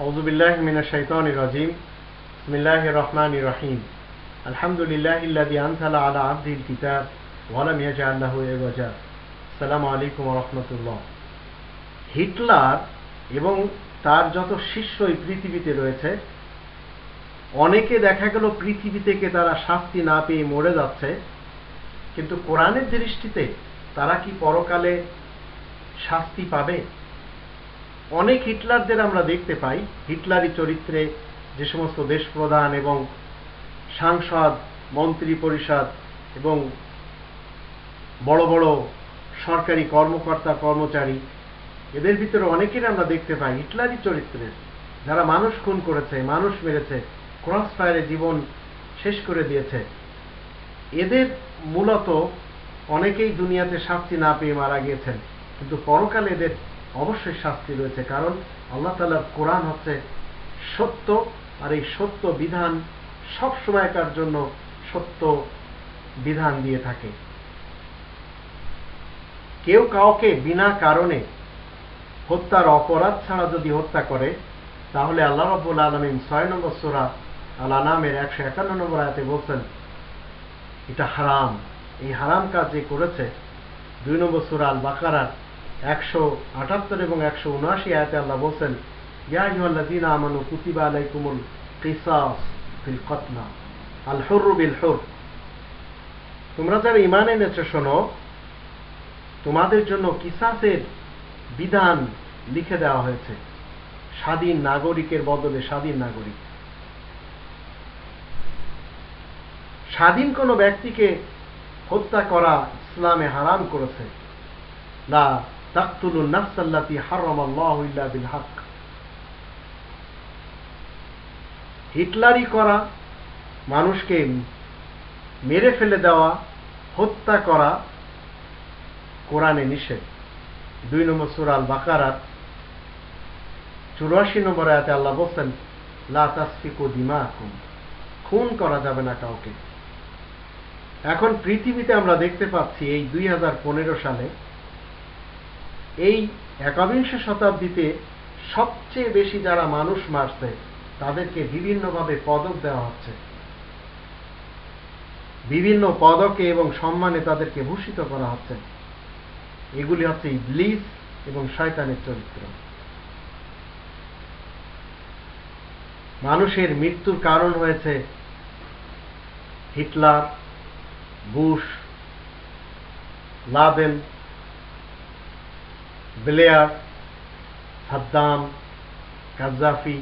أعوذ بالله من الشيطان الرجيم بسم الله الرحمن الرحيم الحمد لله الذي أنزل على عبده الكتاب ولم يجعل له عوجا السلام عليكم ورحمة الله Hitler এবং তার যত শিষ্য এই পৃথিবীতে রয়েছে অনেকে দেখা গেল পৃথিবী থেকে তারা শাস্তি না পেয়ে মরে যাচ্ছে কিন্তু কোরআনের দৃষ্টিতে তারা কি পরকালে শাস্তি পাবে অনেক হিটলারদের আমরা দেখতে পাই। হিটলারি চরিত্রে যে সমস্ত দেশ প্রধান এবং সাংসদ, মন্ত্রী পরিষদ এবং বড় বড় সরকারি কর্মকর্তা, কর্মচারী, এদের ভিতরে অনেকের আমরা দেখতে পাই হিটলারি চরিত্রের। যারা মানুষ খুন করেছে, মানুষ মেরেছে, ক্রস ফায়ারে জীবন শেষ করে দিয়েছে। এদের মূলত অনেকেই দুনিয়াতে শাস্তি না পেয়ে মারা গিয়েছেন। কিন্তু পরকালে এদের অবশ্যই শাস্তি রয়েছে, কারণ আল্লাহ তালার কোরআন হচ্ছে সত্য, আর এই সত্য বিধান সব সময়কার জন্য সত্য বিধান দিয়ে থাকে। কেউ কাউকে বিনা কারণে হত্যার অপরাধ ছাড়া যদি হত্যা করে, তাহলে আল্লাহ রব্বুল আলমিন ছয় নম্বর সোরা আল্লাহ নামের একশো একান্ন নম্বর আয়াতে বলছেন, এটা হারাম। এই হারাম কাজ যে করেছে, দুই নম্বর সুরা আল বাকারার একশো আটাত্তর এবং একশো উনআশি আয়াতে আল্লাহ বলছেন আমানু কুতিবা কিসাস ফিল আল বিল তোমরা যারা ঈমান এনেছো, শোনো, তোমাদের জন্য কিসাসের বিধান লিখে দেওয়া হয়েছে। স্বাধীন নাগরিকের বদলে স্বাধীন নাগরিক। স্বাধীন কোনো ব্যক্তিকে হত্যা করা ইসলামে হারাম করেছে। লা তাকতুলুন নাফসাল্লাতি হারামাল্লাহু ইল্লা বিল হক। হিটলারি করা, মানুষকে মেরে ফেলে দেওয়া, হত্যা করা কোরআনে নিষেধ। দুই নম্বর সুরাল বাকারাত চুরাশি নম্বর আয়াতে আল্লাহ বলছেন, লা তাসফিকু দিমাকুম। খুন করা যাবে না কাউকে। এখন পৃথিবীতে আমরা দেখতে পাচ্ছি, এই দুই হাজার পনেরো সালে এই একবিংশ শতাব্দীতে সবচেয়ে বেশি যারা মানুষ মারছে, তাদেরকে বিভিন্নভাবে পদক দেওয়া হচ্ছে। বিভিন্ন পদকে এবং সম্মানে তাদেরকে ভূষিত করা হচ্ছে। এগুলি হচ্ছে ইবলিস এবং শয়তানের চরিত্র। মানুষের মৃত্যুর কারণ হয়েছে Hitler, Bush, Laden Blair Saddam Gaddafi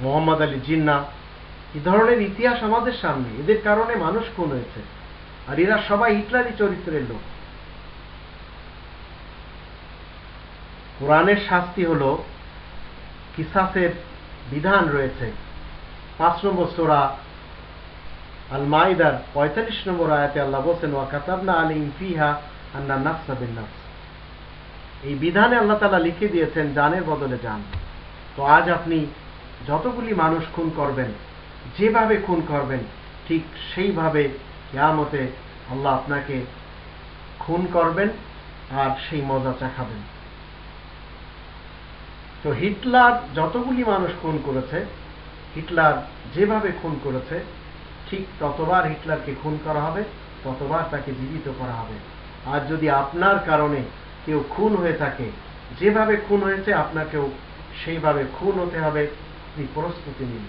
Mohammad Ali Jinnah এ ধরনের ইতিহাস আমাদের সামনে, এদের কারণে মানুষ খুন হয়েছে। আর এরা সবাই হিটলারি চরিত্রের লোক। কোরআনের শাস্তি হল কিসাসের বিধান রয়েছে। পাঁচ নম্বর সোরা আল মাইদার পঁয়তাল্লিশ নম্বর আয়াতে আল্লাহ বলছেন, ওয়া কাতাবনা আলিম ফিহা আন্না নাফসা বিন এই বিধানে আল্লাহ তালা লিখে দিয়েছেন, জানের বদলে যান। তো আজ আপনি যতগুলি মানুষ খুন করবেন, যেভাবে খুন করবেন, ঠিক সেইভাবে কেয়ামতে আল্লাহ আপনাকে খুন করবেন আর সেই মজা চাখাবেন। তো হিটলার যতগুলি মানুষ খুন করেছে, হিটলার যেভাবে খুন করেছে, ঠিক ততবার হিটলারকে খুন করা হবে, ততবার তাকে জীবিত করা হবে। আর যদি আপনার কারণে কেউ খুন হয়ে থাকে, যেভাবে খুন হয়েছে আপনাকেও সেইভাবে খুন হতে হবে আপনি প্রস্তুতি নিন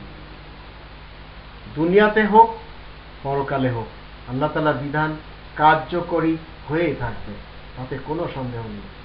দুনিয়াতে হোক, পরকালে হোক, আল্লাহ তালা বিধান কার্যকরী হয়ে থাকবে, তাতে কোনো সন্দেহ নেই।